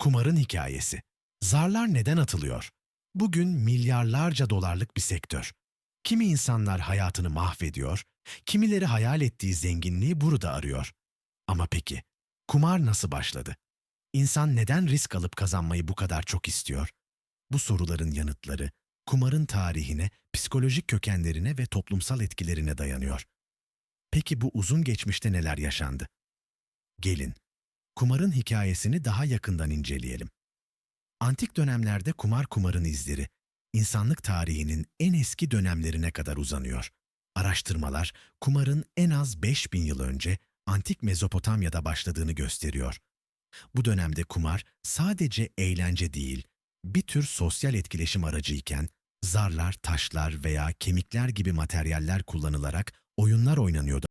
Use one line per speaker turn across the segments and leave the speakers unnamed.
Kumarın hikayesi. Zarlar neden atılıyor? Bugün milyarlarca dolarlık bir sektör. Kimi insanlar hayatını mahvediyor, kimileri hayal ettiği zenginliği burada arıyor. Ama peki, kumar nasıl başladı? İnsan neden risk alıp kazanmayı bu kadar çok istiyor? Bu soruların yanıtları, kumarın tarihine, psikolojik kökenlerine ve toplumsal etkilerine dayanıyor. Peki bu uzun geçmişte neler yaşandı? Gelin, kumarın hikayesini daha yakından inceleyelim. Antik dönemlerde kumar kumarın izleri, insanlık tarihinin en eski dönemlerine kadar uzanıyor. Araştırmalar, kumarın en az 5000 yıl önce Antik Mezopotamya'da başladığını gösteriyor. Bu dönemde kumar sadece eğlence değil, bir tür sosyal etkileşim aracıyken, zarlar, taşlar veya kemikler gibi materyaller kullanılarak oyunlar oynanıyordu.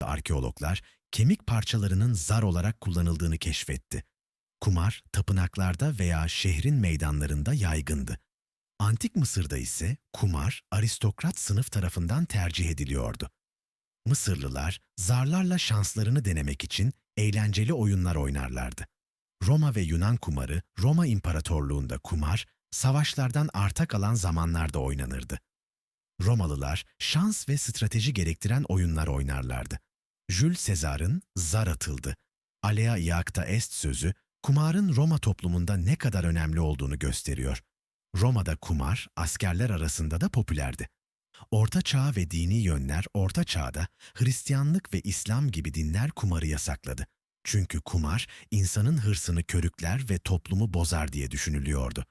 Arkeologlar, kemik parçalarının zar olarak kullanıldığını keşfetti. Kumar, tapınaklarda veya şehrin meydanlarında yaygındı. Antik Mısır'da ise kumar aristokrat sınıf tarafından tercih ediliyordu. Mısırlılar zarlarla şanslarını denemek için eğlenceli oyunlar oynarlardı. Roma ve Yunan kumarı, Roma İmparatorluğunda kumar, savaşlardan arta kalan zamanlarda oynanırdı. Romalılar şans ve strateji gerektiren oyunlar oynarlardı. Jules Caesar'ın zar atıldı. Alea iacta est sözü, kumarın Roma toplumunda ne kadar önemli olduğunu gösteriyor. Roma'da kumar askerler arasında da popülerdi. Orta Çağ ve dini yönler Orta Çağ'da Hristiyanlık ve İslam gibi dinler kumarı yasakladı. Çünkü kumar insanın hırsını körükler ve toplumu bozar diye düşünülüyordu.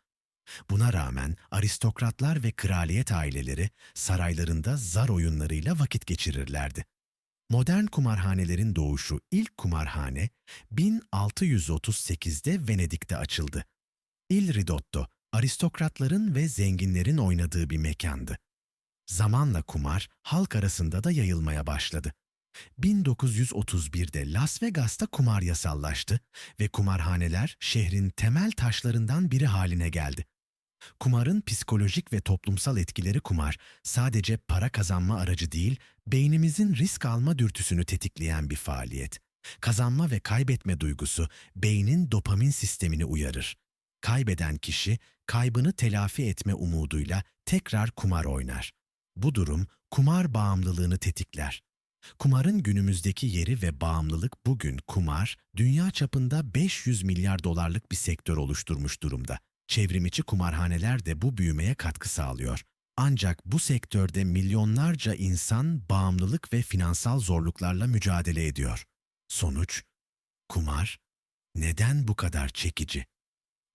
Buna rağmen aristokratlar ve kraliyet aileleri saraylarında zar oyunlarıyla vakit geçirirlerdi. Modern kumarhanelerin doğuşu ilk kumarhane 1638'de Venedik'te açıldı. Il Ridotto, aristokratların ve zenginlerin oynadığı bir mekandı. Zamanla kumar halk arasında da yayılmaya başladı. 1931'de Las Vegas'ta kumar yasallaştı ve kumarhaneler şehrin temel taşlarından biri haline geldi. Kumarın psikolojik ve toplumsal etkileri kumar sadece para kazanma aracı değil, beynimizin risk alma dürtüsünü tetikleyen bir faaliyet. Kazanma ve kaybetme duygusu beynin dopamin sistemini uyarır. Kaybeden kişi kaybını telafi etme umuduyla tekrar kumar oynar. Bu durum kumar bağımlılığını tetikler. Kumarın günümüzdeki yeri ve bağımlılık bugün kumar, dünya çapında 500 milyar dolarlık bir sektör oluşturmuş durumda. Çevrimiçi kumarhaneler de bu büyümeye katkı sağlıyor. Ancak bu sektörde milyonlarca insan bağımlılık ve finansal zorluklarla mücadele ediyor. Sonuç, kumar neden bu kadar çekici?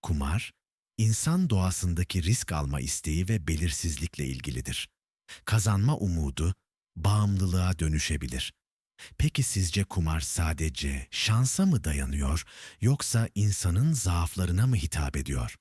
Kumar, insan doğasındaki risk alma isteği ve belirsizlikle ilgilidir. Kazanma umudu bağımlılığa dönüşebilir. Peki sizce kumar sadece şansa mı dayanıyor yoksa insanın zaaflarına mı hitap ediyor?